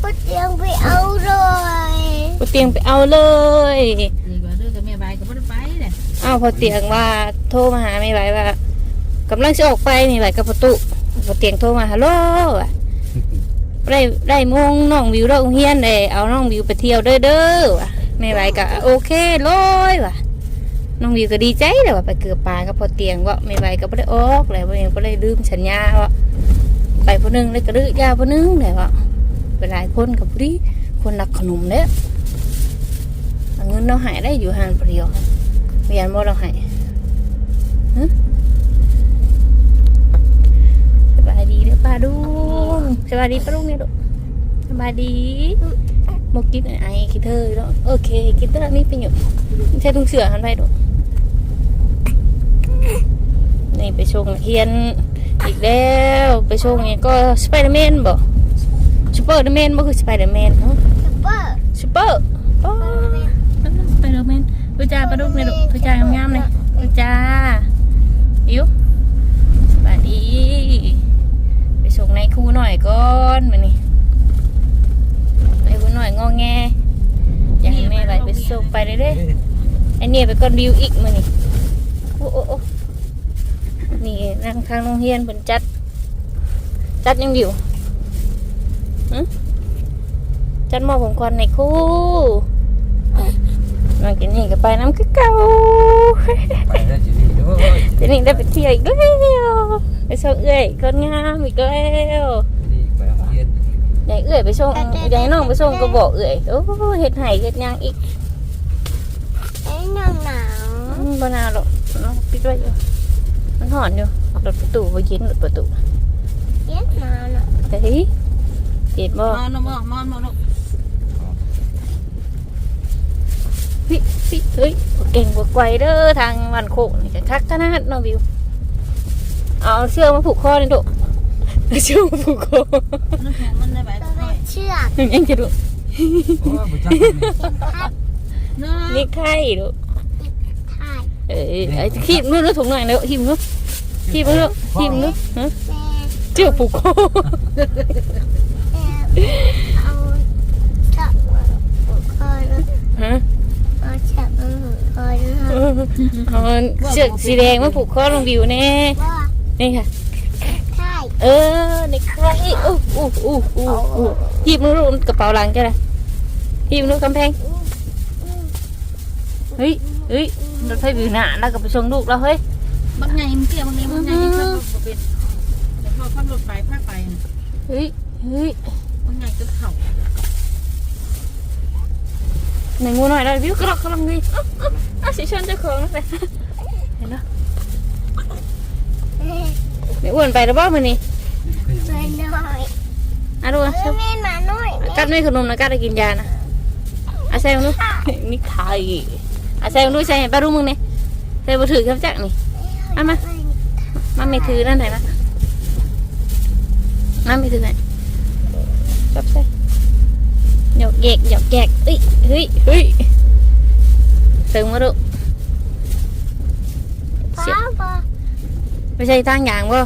พ่อเตียงไปเอาเลยพอเตียงไปเอาเลยดีกว่าเรื่องกับแม่บายก็ไม่ได้ไปเนี่ยอ้าวพอเตียงว่าโทรมาหาไม่ไหวว่ากำลังจะออกไปไม่ไหวกับประตูพอเตียงโทรมาฮัลโหลว่ะได้ได้โมงน้องวิวเราโรงเฮียนเลยเอาน้องวิวไปเที่ยวเด้อเด้อว่ะไม่ไหวก็โอเคเลยว่ะน้องวิวก็ดีใจเลยว่าไปเกือบปลากับพอเตียงว่าไม่ไหวก็ไม่ได้ออกเลยว่ายังไม่ได้ลืมสัญญาว่าไปพนึงเลยก็ดื้อยาพนึงเลยว่า ไปหลายคนกับพอดีคนรักขนมเนี่ยเงินเราหายได้อยู่ห่างเปรียวเรียนบ่เราห้ฮะสบายดีเด้อป้าดุงสบายดีป้าดุงเนี่ยลูสบายดีบกินไอ้คิดเธอแล้วโอเคคิดเธอนี่เป็นอยู่ใช่ทุงเสือหันไปดูนี่ไปชงเรียนอีกแล้ว ไปชงนี่ก็สไปเดอร์แมนบ่ ซูเปอร์แมนบ่คือสไปเดอร์แมนเนาะซุปเปอร์ซูเปอร์โอ้สไปเดอร์แมนดูจ้าป้าดุงเนี่ยลูกดูจ้างามๆเลยดูจ้าอิ๋วสวัสดี ไปส่งในครูหน่อยก่อนมานี่ไปครูหน่อยงอแงอยากให้แม่ไปไปส่งไปเลยเด้ไอเนี่ยไปก่อนบิวอีกมานี่โอ้โอ้โอ้นี่นั่งทางโรงเรียนเพิ่นจัด จัดยังอยู่หึ จัดหมอผมควันในครูมากินนี่ก็ไปน้ำคือเก่าไปแล้วจีนี่ด้วยเดี๋ยวนี้ได้ไปเที่ยวอีกแล้วไปส่งเอื้อยคนงามอีกแล้วนี่ไปโรงเรียนยายเอื้อยไปส่งยายน้องไปส่งก็บอกเอื้อยโอ้เฮ็ดไห้เฮ็ดหยังอีกไอ้หนาวหนาวอืมบ่นาวหรอกน้องปิดไว้อยู่มันหอนอยู่รถประตูบ่เย็นรถประตูเย็นหนาวหนาวเฮ้ย เจ็บบ่มอนมอนมอนมอนพี่พี่เฮ้ยบ่เก่งบ่ไกวเด้อทางวันโคกนี่ก็คักขนาดเนาะวิว เอาเชือกมาผูกคอนี่ดุเอาเชือกมาผูกคอน้ำแข็งมันได้แบบตัวน้อยเชือกยังจะดุเพราะว่าบุญจักรนี่เนาะนี่ไข่ดุถ่ายเอ้ยไอ้ขีบนู้นนู้นถุงหน่อยเร็วขีบนู้นขีบนู้นขีบนู้นฮะแม่เจือกผูกคอแม่ เอาจับมาผูกคอแล้วฮะเอาจับมาผูกคอแล้วเอาเชือกสีแดงมาผูกคอลงวิวแน่ว่านี่ค่ะถ่เออในใครอู้อู้อู้อู้อู้หีบนู้นกระเป๋าหลังจ้ะนะหีบนู้นกำแพงเฮ้ยเฮ้ยรถไฟวิวหน้าแล้วก็ไปส่งลูกแล้วเฮ้ยบางไงมันเตี้ยบางไงบางไงยังขับรถเป็นแต่พอขับรถไปภาไปเฮ้ยเฮ้ย บางไงก็เข่าไหนงูหน่อยได้วิวกระดกกำลังดีอะอะอะสิชนเจ้าของไปเห็นไหมแม่ไม่อ้วนไปแล้วบ้ามันนี่ช่วยหน่อยอะดูอะเออแม่มาหน่อยกัดไม่ขนมนะกัดได้กินยานะอาใส่มึงดูนี่ไข่อาใส่มึงดูใส่ให้ป้ารู้มึงเนี่ยใส่บ่ถือครับจักนี่เอามามาไม่ถือนั่นไหนมามาไม่ถือไหน จับใส่หยอกแยกหยอกแยกเอ้ยเฮ้ยเฮ้ยตึงมาดูป้าป้าไม่ใช่ตั้งอย่างบ่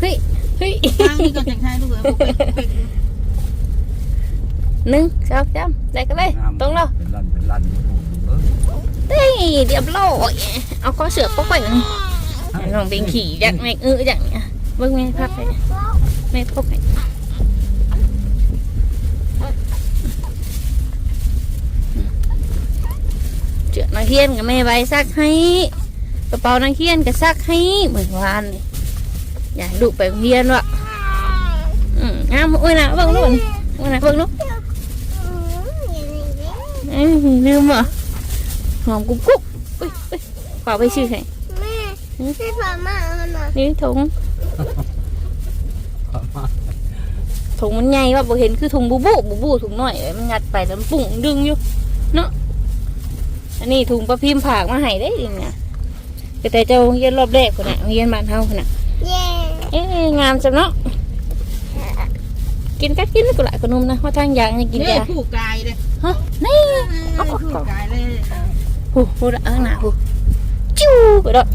เฮ้ยเฮ้ยทางนี้ก็แต่งไทยลูกเอ๋ยเป็นหนึ่งสองสามได้กันเลยตรงแล้วเป็นลันเป็นลันเออเฮ้ยเรียบร้อยเอาข้อเสือกปกไปหนึ่งน้องเป็นขี่จากแม่เออจากเนี้ยเบิ่งแม่พับไปแม่พกไป เจือนักเรียนกับแม่ใบซักให้กระเป๋านักเรียนก็ซักให้เหมือนวานนี่อยากดุไปโรงเรียนวะอืมงามอุ้ยนะเบิ่งนู่นอุ้ยนะเบิ่งนู่นเอ้ยลืมเหรอหอมกุ๊กกุ๊กอุ้ยอุ้ยขอไปชื่อให้แม่พี่พามาเอาหน่อยนี่ถุงถุงมันใหญ่ว่าบ่เห็นคือถุงบูบูบูบูถุงน้อยมันงัดไปแล้วมันปุ่งดึงอยู่เนาะ อันนี้ถุงประพิมพ์ผากมาให้ได้ดิเนี่ยแต่เจ้าเรียนรอบแรกคนน่ะเรียนบ้านเฮาคนน่ะเย้เอ๊ะงามจังเนาะกินกัดกินกูหลายขนมนะว่าทางยางยังกินนี่ยาผู้กายเลยฮะนี่ผู้กายเลยหูหูละเออหนาหูจิ้วไปดอก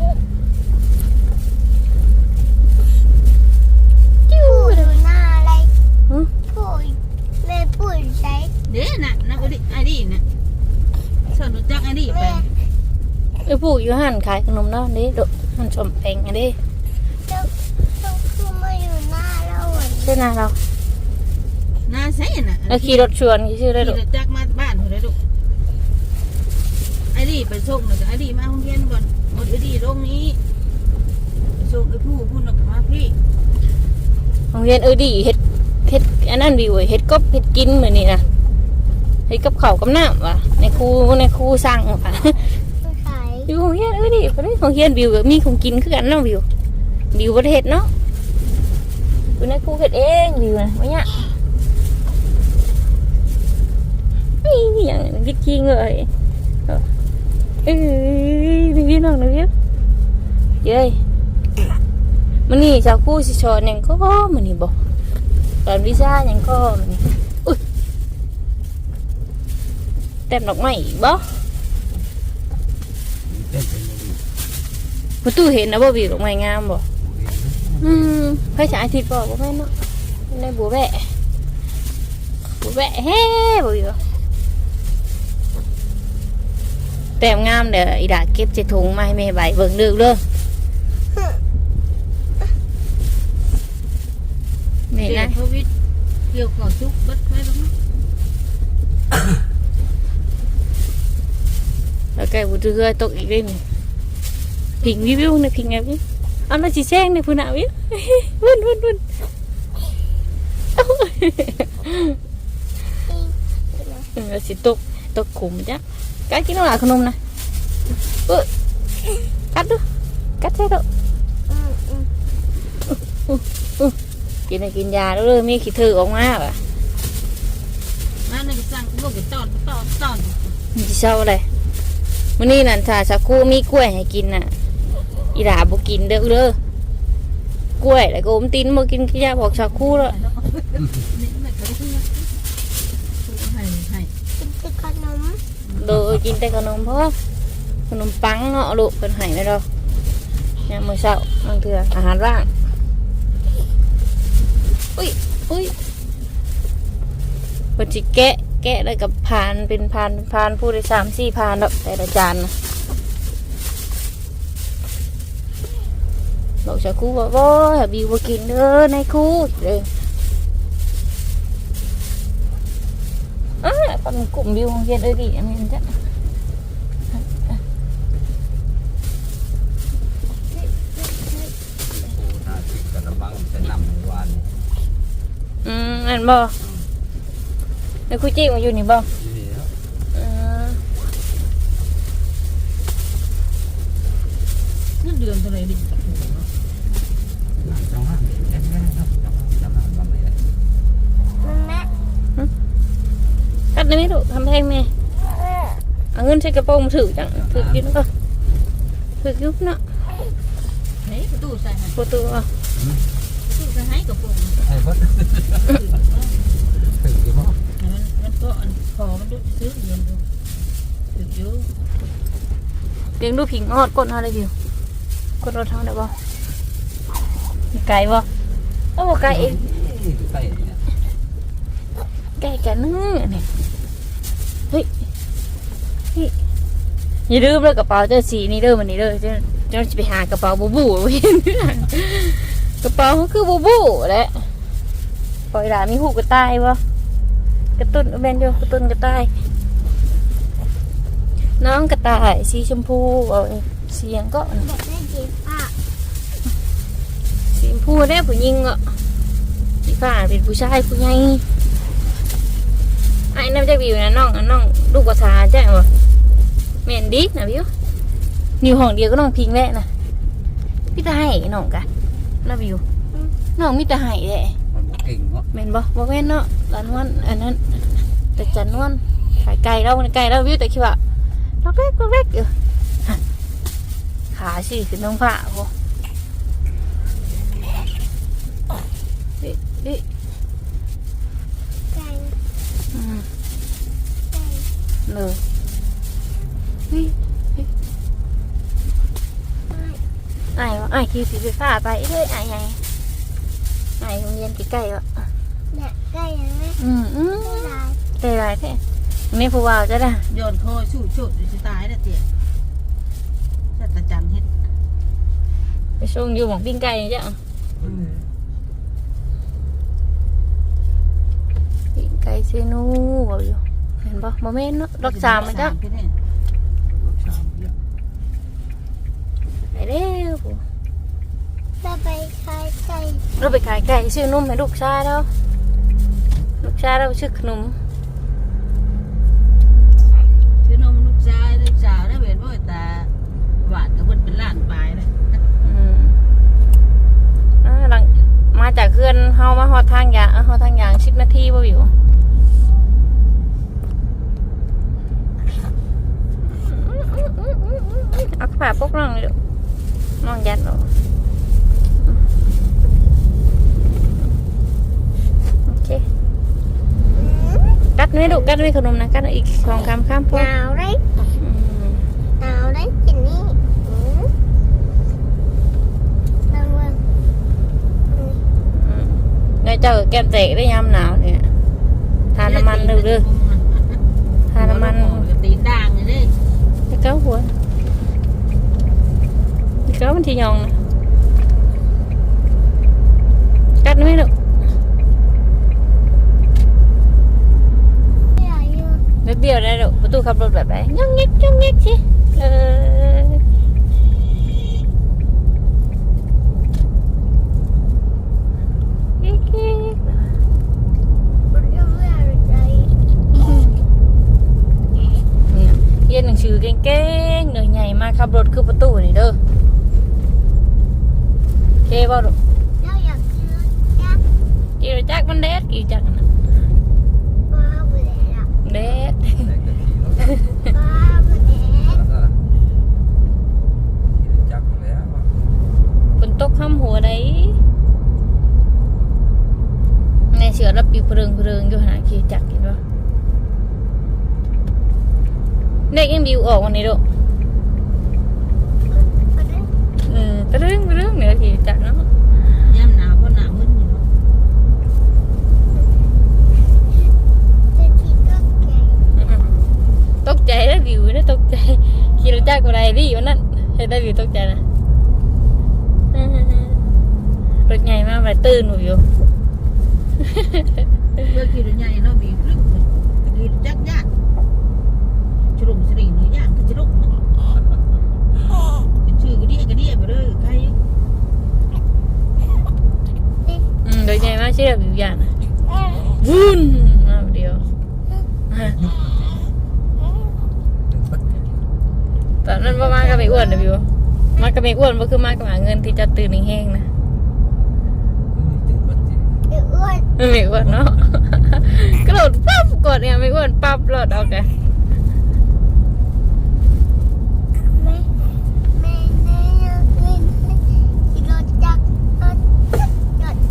จิ้ว ผู้ดูหน้าอะไร หืม ผู้ เด้น่ะนะอดีไอ้ดีน่ะเชิญรู้จักไอ้ดีไป แม่ เอ้ยผู้อยู่หันขายขนมเนาะนี่โดหันชมแพงอันนี้เจ้าเจ้าคือมาอยู่หน้าเราเหมือนใช่นาเราน่าใช่น่ะแล้วขี่รถชวนขี่ชื่อได้ขี่ดูรถจักรมาบ้านเพิ่นได้ลูกไอ้ดีไปส่งน่ะไอ้ดีมาโรงเรียนก่อนหมดไอ้ดีลงนี้ไปส่งไอ้ผู้ผู้น่ะก็มาพี่โรงเรียนเออดีเฮ็ดเฮ็ดอันนั้นวิวเฮ็ดกบเฮ็ดกินเหมือนนี่นะเฮ็ดกับข้าวกับน้ำว่ะในครูในครูสั่งว่ะ ไม่ขายอยู่โรงเรียนเออดีบ่ได้โรงเรียนวิวก็มีของกินคือกันเนาะวิววิวบ่ได้เฮ็ดเนาะอยู่ในครูเฮ็ดเองวิวนะว่าเนี่ยนี่อย่างวิกกี้เลยเอ้ยนี่วิวน้องนะวิวเย้ยมันนี่ชาวครูสิสอนหยังก็มันนี่บ่สอนวิชาหยังก็มันนี่อุ้ยแต้มดอกไม้อีกบ่ เต้นเป็นยังไง ประตูเห็นนะบ่วิวดอกไม้งามบ่อืมไฟฉายทิศบอกว่าแม่นเนาะในบัวแบะบัวแบะเฮ้บ่อยู่แต้มงามเด้ออีดาเก็บใส่ถุงมาให้แม่ใบเบิ่งเด้อเด้อแม่เด็นะกโควิดเกี่ยวกับชุกเบัดไปบ้างแล้วไก่บุตรเรือตกอีกเด้นี่พิงวิววิวในพิงไงวิวเอามาสิแซงใน พุ่นน่ะวิววุ่นวุ่นวุ่นเออสิตกตกขุมจ้ะกัดกินเอาหล่ะขนมนะเอ้ยกัดดูกัดใช่ดูอืมอืมกินให้กินยาแล้วเลยมีขี้เถือออกมาป่ะมาในกสั่งลูกไปตอนตอนตอนมันจะเศร้าเลยวันนี้นั่นถ้าสักครู่มีกล้วยให้กินน่ะ อีหลาบ่กินเด้อเด้อกล้วยแล้วก็อมตินบ่กินขี้ยาบอกสักครู่แล้วนี่ไม่เคยพูดให้ให้กินแต่ขนมโดยกินแต่ขนมเพราะขนมปังเนาะลูกเป็นไห้ไม่ดอกยามมื้อเช้าบางเทื่ออาหารว่างอุ้ยอุ้ยเพิ่นสิแกะแกะแล้วกับพานเป็นพานเป็นพานผู้ได้สามสี่พานดอกแต่ละจานนะ บอกชาคูว่าบ่ให้บิวบ่กินเด้อในครูเด้ออ่าปันกลุ่มบิวของเรียนเอ้ยดิอันนี้จ้ะอืมอันบ่ในครูจี้มาอยู่นี่บ่ นี่แล้ว อืม เงินเดือนเท่าไหร่ดิ จังหวะเล่นๆครับจังหวะจังหวะบางเลย มันแม่ กัดได้ไหม ลูกทำแพงไหมเอาเงินใส่กระโปรงมาถือจังถือกินก็ถือยุบเนาะเฮ้ยประตูใส่ให้ประตูอะประตูใส่ให้กับผมไอ้พอดถึงที่พ่อมันมันก็อันคอมันดูซื้อเย็นดูถึงอยู่เลี้ยงดูผิงออดก้นเท่าไรบิวก้นรถเท่าได้บ่มีไก่บ่โอ้ไก่เองใส่เนี่ยไก่กันนึงนี่เฮ้ยเฮ้ย อย่าลืมเลยกระเป๋าเจ้าสีนี่เด้อมันนี่เด้อเจ้าเจ้าจะไปหากระเป๋าบูบูเว้ยกระเป๋าเขาคือบูบูแหละปล่อยหลานมีหูกระต่ายบ่กระตุ้นเบนอยู่กระตุ้นกระต่าย น้องกระต่ายสีชมพูเอาเสียงก็สีชมพูได้ผู้หญิงอะสีฟ้าเป็นผู้ชายผู้ใหญ่ไอ้น้ำจะวิวนะน้องน้องลูกกระสาใช่ไหม แม่นดินะวิวนิวห้องเดียวก็น้องพิงแหละนะพี่ตาให้น้องกันนะวิวน้องมิตาให้แหละมันเก่งเนาะแม่นบ่บ่แม่นเนาะร้านนวลอันนั้นแต่จันนวลขายไก่เราไก่เราวิวแต่คิดว่าล็อกเล็กล็อกเล็กอยู่ฮะขาสิขึ้นน้องผ้าโอ้ดิดิไก่อืมไก่เลย นี่ไม่ไอ้ไอ้คิวสีฟ้าไปเอ้ยไอ้ไงไอ้โรงเรียนใกล้ๆวะเนี่ยไก่ยังไม่อืมอืมได้ลายคแต่ไรแท้นี่ผู้ว่าจะได้โยนคอชู้ชุดจะตายแล้วเตี้ยชาตะจันเฮ็ดไปช่วงอยู่หมองปิ้งไก่จ้ะปิ้งไก่เซนูบ่อยู่เห็นบ่บ่แม่นเนาะรักษามันจ้ะ พี่เนี่ย ลูกสาวเนี่ย ไป เร็วผู้จะไปขายไก่เราไปขายไก่ซื้อนมให้ลูกชายแล้วลูกชายเราชื่อขนมคือนมลูกชายลูกสาวได้เห็นว่าแต่หวานก็มันเป็นล้านปลายเลยอืมอ่าหลังมาจากเคลื่อนเฮามาฮอดทางยางเอ้าฮอดทางยาง10นาทีบ่อยู่ เอาผ้าปกน้องเลยลูก น้องยัดเอาโอเค กัดไม่ลูกกัดไม่ขนมนะ กัดอีกสองคำข้ามหพวกนาวเลยอืมหนาวเลยจินนี่อืมระวังอืมอืมนายเจ้าแก้มเตะได้ยามหนาวเนี่ยทานน้ำมันเด้อๆทานน้ำมันตีนด่างเลยจะเก้าหัว kéo bánh chi nhon nè. Cắt nó mới được. Mới bia ra được tôi không được แบบ nhóc nhóc nhóc nhóc chứ Yên đừng chứ cái cái người nhảy mà khắp rột cứ vào tủ này đâu เคบ่ลกเจ้าอยากกินรสจักรกี่จักมันเด็ดกี่จักนะเนอะแด็ดคุเนตกข้ามหัวได้ในเสือรับปีเพลิงเพลิงอยู่หาขี่จักเห็นปะเด็กยังบิวออกวันนี้ลูก เออตะลึงตะลึงเดี๋ยวขี่จักเนาะย่ำหนาวเพราะหนาวมึนอยู่เนาะจะกินก็แก่อืมตกใจแล้วบิวนะตกใจขี่รถจักรอะไรดิวันนั้นเห็นได้บิวตกใจนะอืมรถใหญ่มากเลยตื่นหนูอยู่เมื่อกี้ใหญ่เนาะมีครึ่งตะกี้จักยาก Ser jag min hjärna? Vun! Ja, det gör jag. ตอนนั้นว่ามากกับไม่อ้วนนะพี่วะมากก็ไม่อ้วนก็คือมากก็หาเงินที่จะตื่นแห้งนะไม่อ้วนเนาะกระโดดปั๊บกดเนี่ยไม่อ้วนปั๊บหลดเอาเล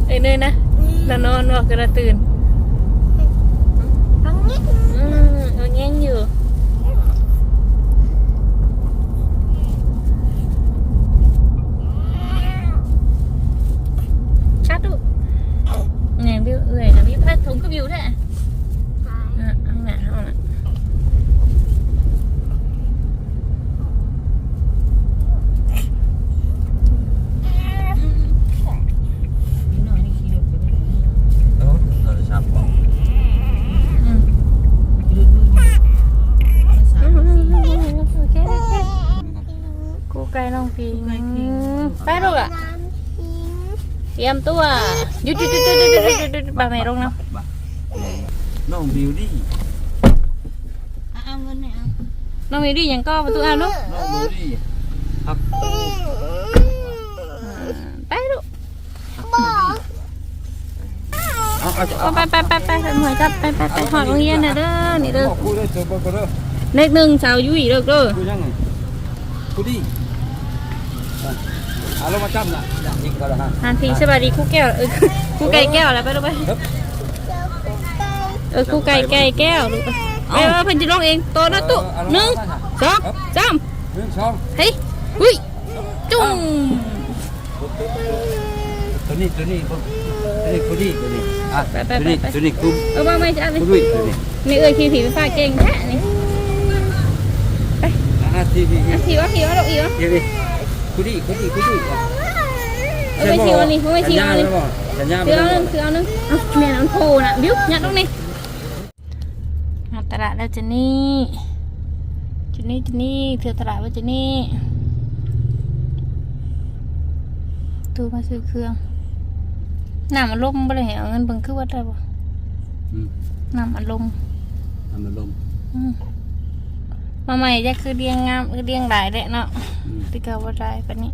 เอ้ยเนยนะ แล้วนอนว่ากันนะตื่น ทั้งนี้ น้องบิวดี้เอาเงินเนี่ยเอาน้องมีดีอย่างก็ประตูอะลูกน้องบิวดี้พักไปลูกบอกเอาเอาเอาไปไปไปไปไปหมวยจับไปไปไปหอดโรงเรียนน่ะเด้อนี่เด้อกูได้เจอบ่ก็เด้อเลขหนึ่งสาวยุ้ยเด้อเด้อกูยังไงกูดีเอาลงมาจับน่ะอย่างนี้ก็ได้ฮะทานทีสวัสดีครู่แก้วเออครู่ไก่แก้วแล้วไปลูกไปเจ้ากุ๊กไก่ เออครู่ไก่ไก่แก้วลูกไปไปไปเพิ่นจะร้องเองโตนะตุ๊หนึ่งสองสามหนึ่งสองเฮ้ยหุ้ยจุ้งตัวนี้ตัวนี้ตัวนี้กูดีตัวนี้อะตัวนี้ตัวนี้คุ้มเอามาไม่ใช่เลยกูด้วยตัวนี้นไม่เอ่ยขี่ผีไฟฟ้าเก่งแท้นี่อ่าทีวีอะขี่วะขี่วะลูกอีวะเดี๋ยวดิคุดีคุดีคุดีเออไปขี่วะนี่ไม่ขี่วะนี่สัญญาคือเอาหนึ่งคือเอาหนึ่งเอาแม่น้ำโพน่ะบิ้วยัดตรงนี้ มาตลาดแล้วเจนี่เจนี่เจนี่เที่ยวตลาดว่าเจนี่ตูมาซื้อเครื่องน้ำมันลมบ่ได้ให้เอาเงินเบิ่งคือว่าได้บ่อืมน้ำมันลมทำมันลมอืมมาใหม่จะคือเรียงงามคือเรียงหลายแหละเนาะอืมที่เก่าบ่ได้ปานนี้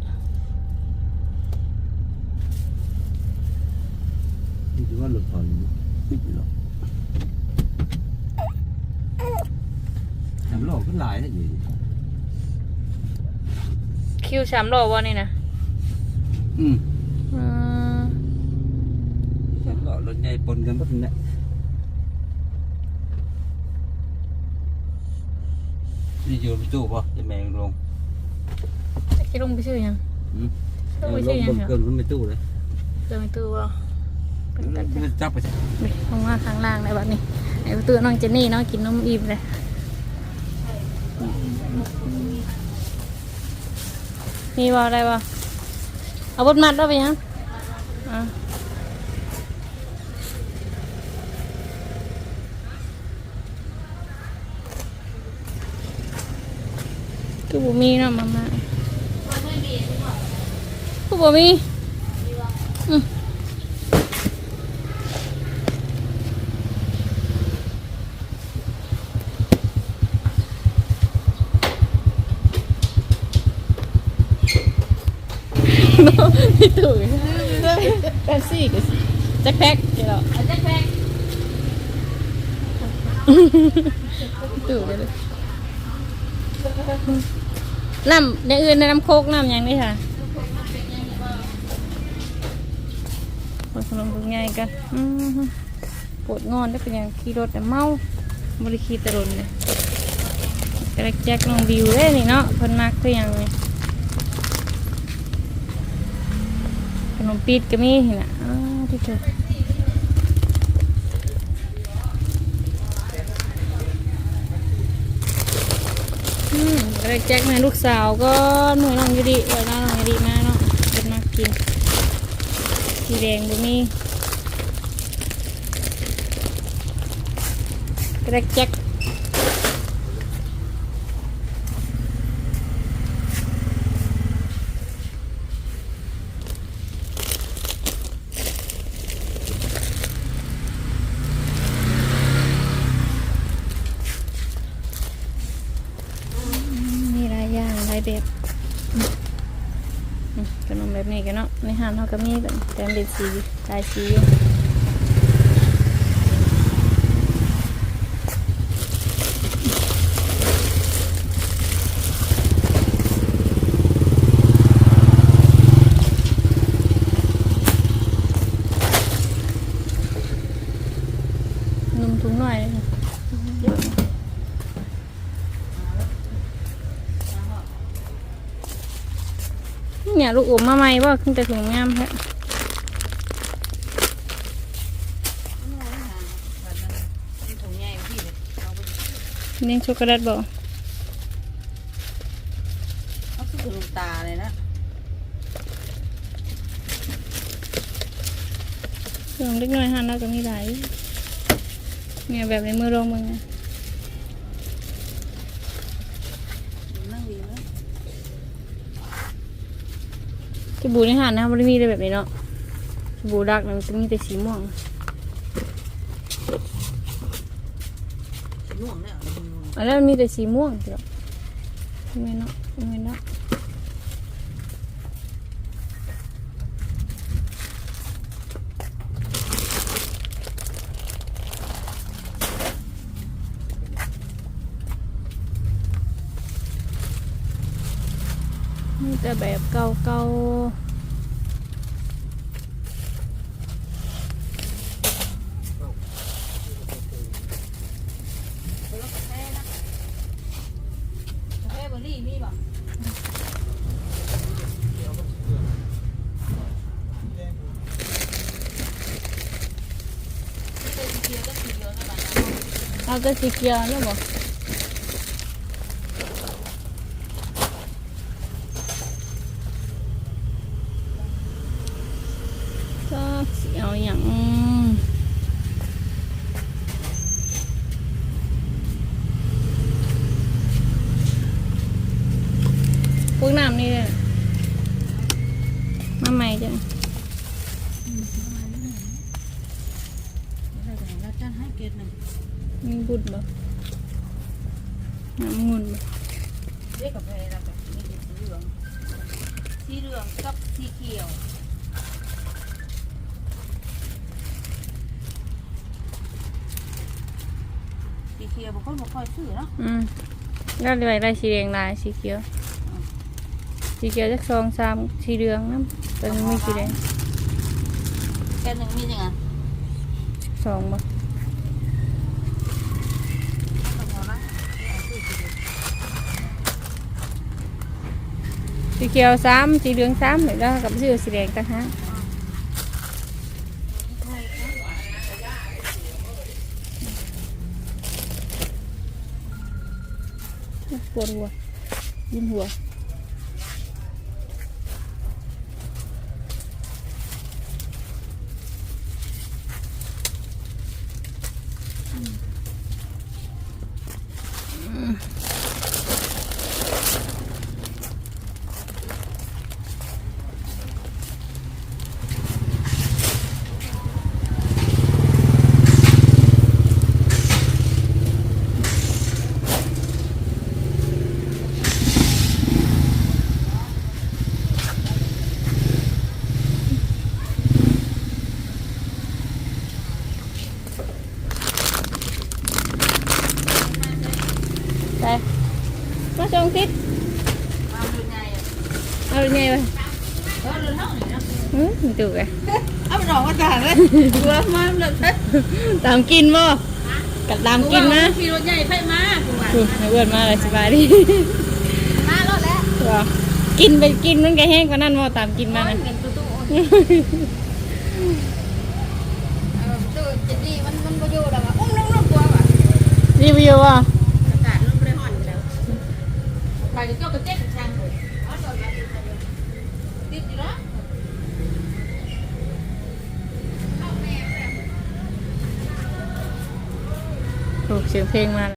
นี่ถือว่าหลุดถอยอยู่ไม่หรอก ทำหลอกก็หลายแล้วอยู่คิวสามโลบ่นี่นะอืมอืมทำหลอกรถใหญ่ปนกันหมดเนี่ยนี่อยู่ประตูป่ะจะแมงลงจะลงไปซื้อหยังอืมลงลไปงซื้อหยังเบิ่งเหรอเกินขึ้นไปตู้เลยเดินไปตู้บ่เป็นกันมันจับไปนี่ลงมาข้างล่างเลยบัดนี้ไอ้ประตูน้องเจนนี่เนาะกินนมอิ่มเลย มีว่าอะไรวะเอาบดมัดเอาไปยังอะคือบ่มีนะมามาคือบ่มี พี่ตู่แป๊บซี่ก็สิแจ็คแพ็กเดี๋ยวเราแจ็คแพ็กตู่เลยน้ำอย่างอื่นในน้ำโคกน้ำยังนี่ค่ะปวดขนมเป็นไงกันปวดงอนได้เป็นอย่างขี่รถแต่เมาบริขี่ตะรนเลยกระแจกน้องวิวเลยนี่เนาะเพิ่นมักคือหยังนี่ ขนมปีดก็มีนะอ้าวที่เธออืมก็ได้แจ็คมาลูกสาวก็หน่วยน้องยูดีเออน้องยูดีมาเนาะเป็นมากกินสีแดงบ่มีก็ได้แจ็คมีหลายอย่างหลายแบบอืมอืมขนมแบบนี้กันเนาะในห้างเขา ก็มีแต่เป็นสีลายสีอยู่นุ่มถุงหน่อยเลยค่ะ เนี่ยลูกอมมาใหม่บ่ขึ้นแต่ถุงงามแท้ถุงใหญ่พี่เลยเอาไปนี่ช็อกโกแลตบ่เอาคือถุงตาเลยนะเครื่องเล็กน้อยหันแล้วก็มีหลายเนี่ยแบบในมือรองมึงไงนั่งดีนะ สบู่ในหันนะมันไม่มีเลยแบบนี้เนาะสบู่ดักนะมันจะมีแต่สีม่วงน่วงเนี่ยอันนั้นมันมีแต่สีม่วงเดียวไม่เนาะไม่เนาะ มีแต่แบบเก่าๆกาแฟเบอร์รี่มีป่ะเป็นเคียวก็สีเดียวนะบ้าน เอาแต่สีเขียวแล้วบ่ก็สิเอาอย่างพวกน้ำนี่เนี่ยมาใหม่จ้ะ อะไรกันแล้วจ้าให้เกตหนึ่ง มีบุญบ่น้ำงุ่นบ่ เรียกกาแฟแล้วแบบมีสีเหลืองสีเหลืองกับสีเขียว สีเขียวบางคนบอกคอยซื้อเนาะอืมก็เลยได้สีแดงลายสีเขียว สีเขียวจักสองสามสีเหลืองน้ำตอนนี้มีสีแดงแกหนึ่งมียังไงสองบ่ก็พอละเอาซื้อสีเดียวสีเขียวสามสีเหลืองสามเลยแล้วกับสีสีแดงต่างหาก ปว จองติดมาดูไงอะเอาไงไปเออเรือนเท่าไหร่นะอืมมีตู่ไงเอาไปดอกมาจ่ายเลยกลัวมาเลยเฮ้ยตามกินบ่กัดตามกินนะขี่รถใหญ่ไฟมากูว่าถูกให้เพื่อนมาเลยสบายดีมารถแล้วว่ากินไปกินมันก็แห้งกว่านั้นบ่ตามกินมานะเงินตู้ตู้ตู้จะดีมันมันประโยชน์อะไรวะอุ้มลงลงตัวว่ะรีวิวอะ เพลงมา